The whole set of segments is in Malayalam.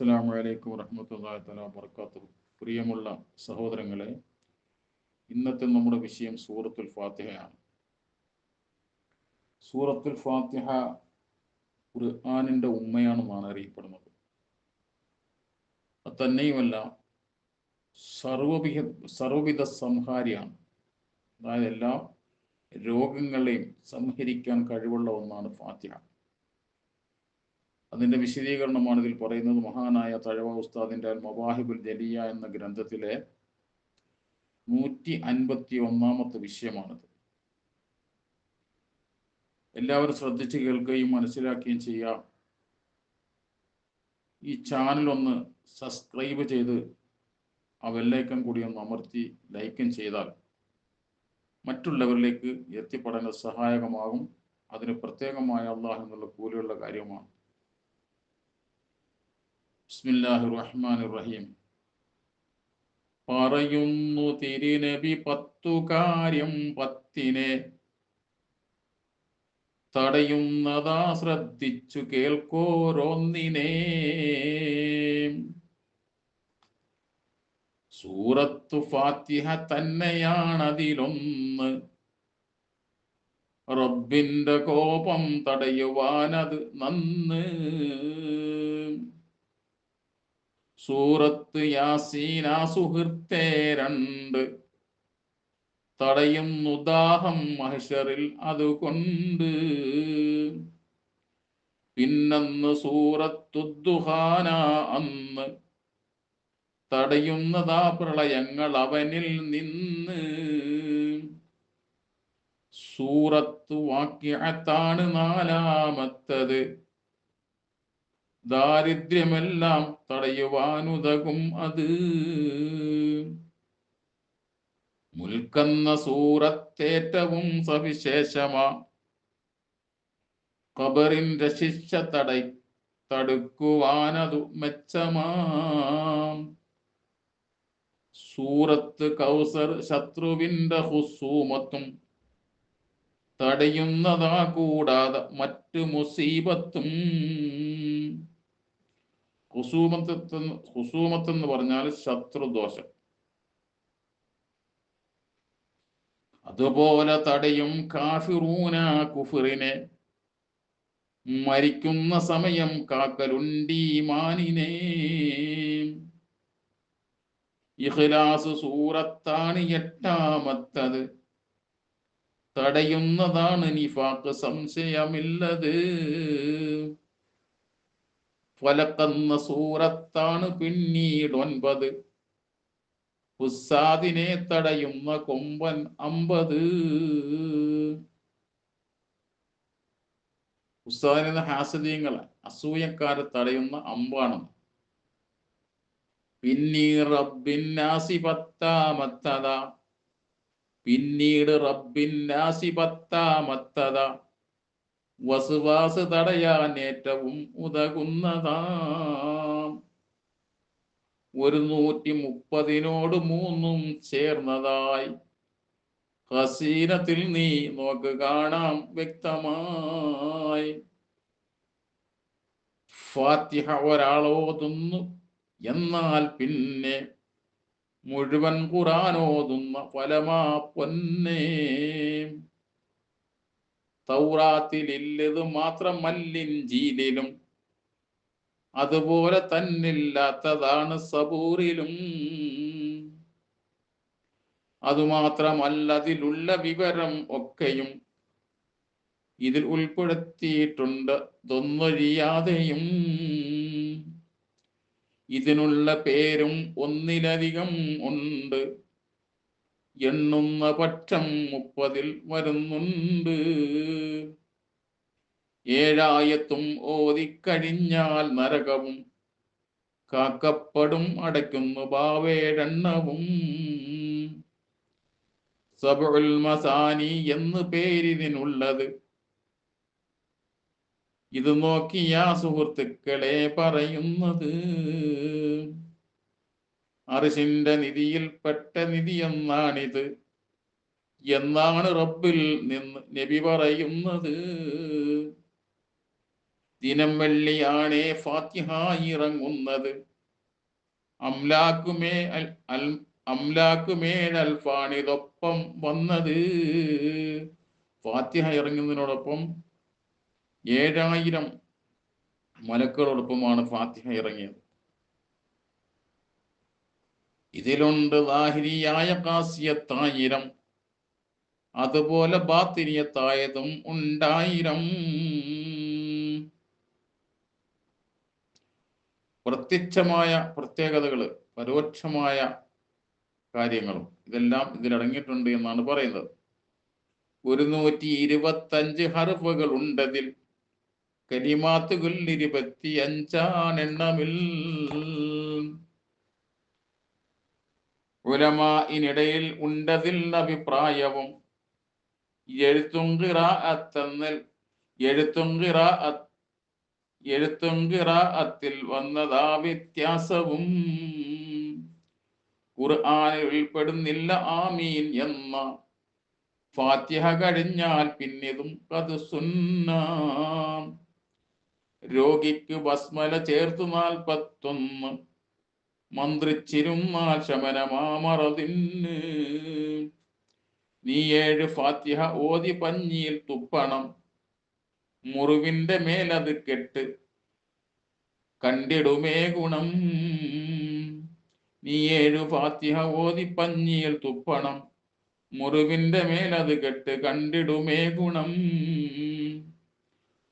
അലൈക്കും വറഹ്മത്തുള്ളാഹി തല വർക്കാത്തു പ്രിയമുള്ള സഹോദരങ്ങളെ ഇന്നത്തെ നമ്മുടെ വിഷയം സൂറത്തുൽ ഫാത്തിഹയാണ്. സൂറത്തുൽ ഫാത്തിഹ ഖുർആനിന്റെ ഉമ്മയാണെന്നാണ് അറിയപ്പെടുന്നത്. തന്നെയുമല്ല സർവവിധ സർവവിധ സംഹാരിയാണ്. അതായത് എല്ലാ രോഗങ്ങളെയും സംഹരിക്കാൻ കഴിവുള്ള ഒന്നാണ് ഫാത്തിഹ. അതിന്റെ വിശദീകരണമാണ് ഇതിൽ പറയുന്നത്. മഹാനായ തഴവ ഉസ്താദിന്റെ അൽ മവാഹിബുൽ ജലിയ എന്ന ഗ്രന്ഥത്തിലെ നൂറ്റി അൻപത്തി ഒന്നാമത്തെ വിഷയമാണിത്. എല്ലാവരും ശ്രദ്ധിച്ച് കേൾക്കുകയും മനസ്സിലാക്കുകയും ചെയ്യാം ഈ ചാനൽ ഒന്ന് സബ്സ്ക്രൈബ് ചെയ്ത് ആ വെല്ലൈക്കൺ കൂടി ഒന്ന് അമർത്തി ലൈക്കും ചെയ്താൽ മറ്റുള്ളവരിലേക്ക് എത്തിപ്പെടാൻ സഹായകമാകും. അതിന് പ്രത്യേകമായ അള്ളാഹ് എന്നുള്ള കൂലിയുള്ള കാര്യമാണ്. ബിസ്മില്ലാഹി റഹീം പറയുന്നു തിരുനബി പത്തു കാര്യം പത്തിനെ. തടയുന്നതാ ശ്രദ്ധിച്ചു കേൾക്കോരോന്നിനെ. സൂറത്തു ഫാത്തിഹ തന്നെയാണതിലൊന്ന്. റബ്ബിന്റെ കോപം തടയുവാനത് നന്ന്. സൂറത്ത് യാസീന സുഹൃത്തേ രണ്ട്. തടയും ദാഹം മഹിഷറിൽ അതുകൊണ്ട്. പിന്നന്ന് സൂറത്തുദ്ദുഹാന അന്ന്. തടയുന്നതാ പ്രളയങ്ങൾ അവനിൽ നിന്ന്. സൂറത്ത് വാക്യത്താണ് നാലാമത്തത്. ദാരിദ്ര്യമെല്ലാം തടയുവാനുതകും അത്. മുൽക്കന്ന സൂറത്തേറ്റവും സവിശേഷമാ. കബറിന്റെ ശിക്ഷ തടൈ തടുക്കുവാനതു മെച്ചമാം. സൂറത്ത് കൗസർ ശത്രുവിന്റെ ഹുസൂമത്തും തടയുന്നതാ കൂടാതെ മറ്റു മുസീബത്തും. ഹുസൂമത്ത് എന്ന് പറഞ്ഞാൽ ശത്രുദോഷം. അതുപോലെ തടയും കാഫിറൂന കുഫിറിനെ. മരിക്കുന്ന സമയം കാക്കലുണ്ടീമാനിനെ ഇഖ്ലാസ് സൂറത്താണ് എട്ടാമത്തത്. തടയുന്നതാണ് നിഫാക്ക് സംശയമില്ലത്. ഫലക്കെന്ന സൂറത്താണ് പിന്നീട് ഒൻപത്. ഉസ്സാദിനെ തടയുന്ന കൊമ്പൻ അമ്പത്. ഉസ്താദിനെന്ന ഹാസദീയങ്ങളെ അസൂയക്കാരെ തടയുന്ന അമ്പാണ്. പിന്നീട് റബ്ബിന്നാസി പത്താമത്തത. പിന്നീട് റബ്ബിന്നാസി പത്താമത്തത. വസുവാസ് തടയാൻ ഏറ്റവും ഉതകുന്നതാ. ഒരു നൂറ്റി മുപ്പതിനോട് മൂന്നും ചേർന്നതായി. ഹസീനത്തിൽ നീ നോക്ക് കാണാം വ്യക്തമായി. ഫാത്തിഹ ഒരാളോതുന്നു എന്നാൽ പിന്നെ മുഴുവൻ ഖുറാനോതുന്ന ഫലമാ പൊന്നേ. തൗറാത്തിലില്ലത് മാത്രമല്ലിഞ്ചീലിലും അതുപോലെ തന്നില്ലാത്തതാണ് സബൂറിലും. അതുമാത്രമല്ല അതിലുള്ള വിവരം ഒക്കെയും ഇതിൽ ഉൾപ്പെടുത്തിയിട്ടുണ്ട്. തൊന്നൊഴിയാതെയും ഇതിനുള്ള പേരും ഒന്നിലധികം ഉണ്ട്. എണ്ണുന്ന പക്ഷം മുപ്പതിൽ വരുന്നുണ്ട്. ഏഴായത്തും ഓതിക്കഴിഞ്ഞാൽ നരകവും കാക്കപ്പടും അടയ്ക്കുന്നു ബാവേഴെണ്ണവും സബുൽ മസാനി എന്ന് പേരിതിനുള്ളത് ഇത് നോക്കിയ സുഹൃത്തുക്കളെ പറയുന്നത്. അറിഷിന്റെ നിധിയിൽപ്പെട്ട നിധി എന്നാണിത്. എന്നാണ് റബ്ബിൽ നിന്ന് നബി പറയുന്നത്. ദിനം വെള്ളിയാണേ ഫാത്തിഹ ഇറങ്ങുന്നത്. അംലാക്കുമേ അൽ അംലാക്കുമേൽ അൽഫാണിതൊപ്പം വന്നത്. ഫാത്തിഹ ഇറങ്ങുന്നതിനോടൊപ്പം ഏഴായിരം മലക്കളോടൊപ്പമാണ് ഫാത്തിഹ ഇറങ്ങിയത്. ഇതിലുണ്ട് ലാഹിരിയായ കാസിയത്തായിരം. അതുപോലെ ബാത്തിരിയത്തായതും ഉണ്ടായിരം. പ്രത്യക്ഷമായ പ്രത്യേകതകൾ പരോക്ഷമായ കാര്യങ്ങളും ഇതെല്ലാം ഇതിലടങ്ങിയിട്ടുണ്ട് എന്നാണ് പറയുന്നത്. ഒരു നൂറ്റി ഇരുപത്തഞ്ച് ഹർഫുകൾ ഉണ്ടതിൽ. കരിമാത്തുകൊല്ലിരുപത്തി ഇരുപത്തി അഞ്ചാണെണ്ണമിൽ ഉലമായിനിടയിൽ ഉണ്ടതിൽ അഭിപ്രായവും. എഴുത്തും ഖിറാഅത്തെന്നൽ എഴുത്തും ഖിറാഅത്ത് എഴുത്തും ഖിറാഅത്തിൽ വന്നതാ വ്യത്യാസവും. ഖുർആാനിൽ ഉൾപ്പെടുന്നില്ല ആമീൻ എന്ന ഫാത്തിഹ കഴിഞ്ഞാൽ പിന്നിതും അത് സുന്ന. രോഗിക്ക് ഭസ്മല ചേർത്തു നാൽപ്പത്തൊന്ന്. മന്ത്രിച്ചിരുന്നാൽ ശമനമാമറതിന് നീ ഏഴ് ഫാത്തിഹ ഓതി പഞ്ഞിയിൽ തുപ്പണം. മുറിവിന്റെ മേലത് കെട്ട് കണ്ടിടുമേ ഗുണം. നീ ഏഴു ഫാത്തിഹ ഓതി പഞ്ഞിയിൽ തുപ്പണം. മുറിവിന്റെ മേലത് കെട്ട് കണ്ടിടുമേ ഗുണം.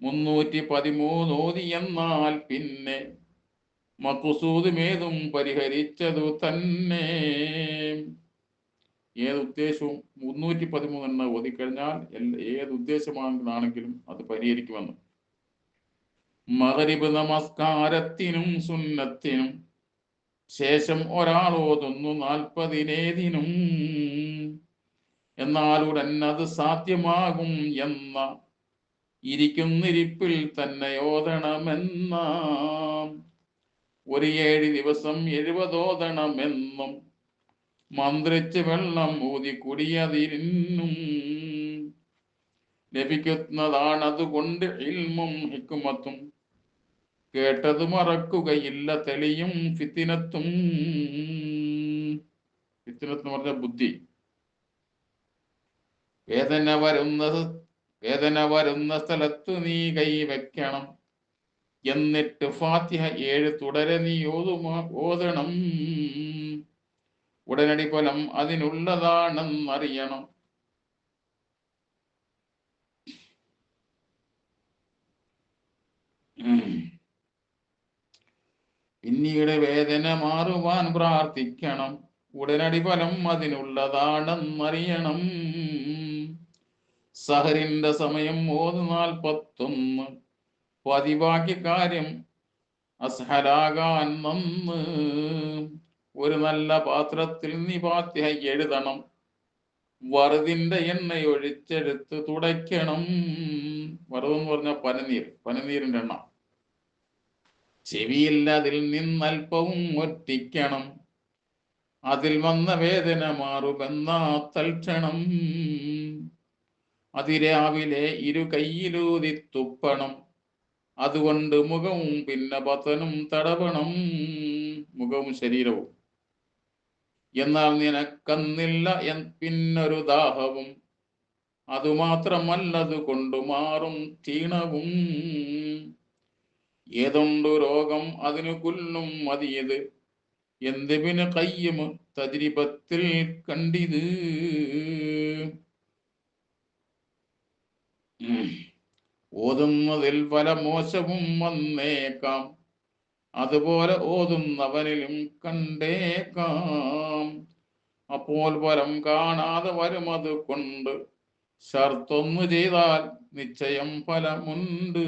മുന്നൂറ്റി പതിമൂന്ന് ഓതി എന്നാൽ പിന്നെ മക്കുസൂതുമേതും പരിഹരിച്ചതു തന്നെ. ഏത് ഉദ്ദേശവും മുന്നൂറ്റി പതിമൂന്നെണ്ണ ഓതിക്കഴിഞ്ഞാൽ ഏത് ഉദ്ദേശമാണെങ്കിലും അത് പരിഹരിക്കുമെന്ന്. മകരിബ് നമസ്കാരത്തിനും സുന്നത്തിനും ശേഷം ഒരാൾ ഓതുന്നു നാൽപ്പതിനേതിനും എന്നാൽ ഉടൻ അത് സാധ്യമാകും എന്ന ഇരിക്കുന്നിരിപ്പിൽ തന്നെ ഓതണമെന്ന. ഒരു ഏഴ് ദിവസം എഴുപതോതണമെന്നും മന്ത്രിച്ച് വെള്ളം ഊതി കുടിയതിരിന്നും ലഭിക്കുന്നതാണ് അതുകൊണ്ട് ഇൽമും ഹിക്കുമത്തും കേട്ടത് മറക്കുകയില്ല തെളിയും ഫിത്തിനത്തും. ഫിത്തിനത്ത് പറഞ്ഞ ബുദ്ധി. വേദന വരുന്ന വേദന വരുന്ന സ്ഥലത്ത് നീ കൈവയ്ക്കണം. എന്നിട്ട് ഫാത്തിഹ ഏഴ് തുടരെ നീ ഓതുമാ ഓതണം. ഉടനടി ഫലം അതിനുള്ളതാണെന്നറിയണം. പിന്നീട് വേദന മാറുവാൻ പ്രാർത്ഥിക്കണം. ഉടനടി ഫലം അതിനുള്ളതാണെന്നറിയണം. സഹറിന്റെ സമയം മൂന്ന് നാൽപ്പത്തൊന്ന്. പതിവാക്കി കാര്യം അസ്ഹലാകാൻ നന്ന് ഒരു നല്ല പാത്രത്തിൽ നീ പാത്തിഹ എഴുതണം. വറുതിന്റെ എണ്ണ ഒഴിച്ചെടുത്ത് തുടയ്ക്കണം. വറുതെന്ന് പറഞ്ഞ പനനീർ പനനീരിന്റെ എണ്ണ. ചെവിയിൽ അതിൽ നിന്നൽപ്പവും ഒറ്റിക്കണം. അതിൽ വന്ന വേദന മാറുമെന്നാ തൽക്ഷണം. അതിരാവിലെ ഇരു കയ്യിലൂതി തുപ്പണം. അതുകൊണ്ട് മുഖവും പിന്നെ പത്തനും തടവണം. മുഖവും ശരീരവും. എന്നാൽ നിനക്കന്നില്ല എൻ- പിന്നൊരു ദാഹവും. അതുമാത്രമല്ലത് കൊണ്ടു മാറും ക്ഷീണവും. ഏതുണ്ടു രോഗം അതിനു കൊല്ലും മതിയത്? എന്തിന് കയ്യും തതിരിപത്തിൽ കണ്ടിത്? ഓതുന്നതിൽ പല മോശവും വന്നേക്കാം. അതുപോലെ ഓതുന്നവനിലും കണ്ടേക്കാം. അപ്പോൾ ഫലം കാണാതെ വരും അത് കൊണ്ട് ഷർത്തൊന്നു ചെയ്താൽ നിശ്ചയം ഫലമുണ്ട്.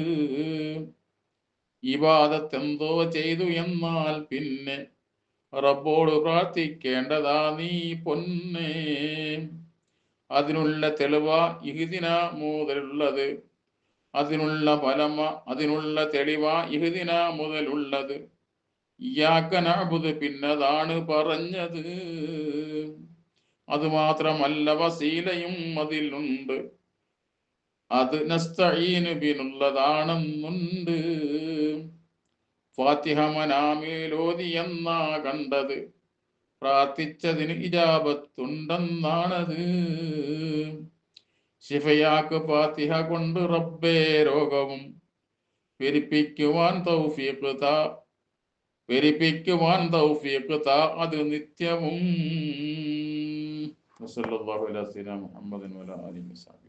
ഇബാദത്തെന്തോ ചെയ്തു എന്നാൽ പിന്നെ റബ്ബോട് പ്രാർത്ഥിക്കേണ്ടതാ നീ പൊന്നേ. അതിനുള്ള തെളിവ ഇഹുദിന മുതലുള്ളത്. അതിനുള്ള ഫലമ അതിനുള്ള തെളിവ ഇഹുദിന മുതലുള്ളത്. ഇയാക്കനബുദ് പിന്നതാണ് പറഞ്ഞത്. അതുമാത്രമല്ല വസീലയും അതിലുണ്ട്. അത് നസ്തഈന് പിന്നുള്ളതാണെന്നുണ്ട്. ഫാത്തിഹ കണ്ടത്. പ്രാർത്ഥിച്ചതിന് ഇജാബത്തുണ്ടെന്നാണത്. ശിഫയാക്ക് ഫാത്തിഹ കൊണ്ട് റബ്ബേ രോഗവും പെരിപ്പിക്കുവാൻ തൗഫീഖ് താ പെരിപ്പിക്കുവാൻ തൗഫീഖ് താ അത് നിത്യവും അലാ മുഹമ്മദിൻ വഅലാ ആലിഹി വസഹ്ബിഹി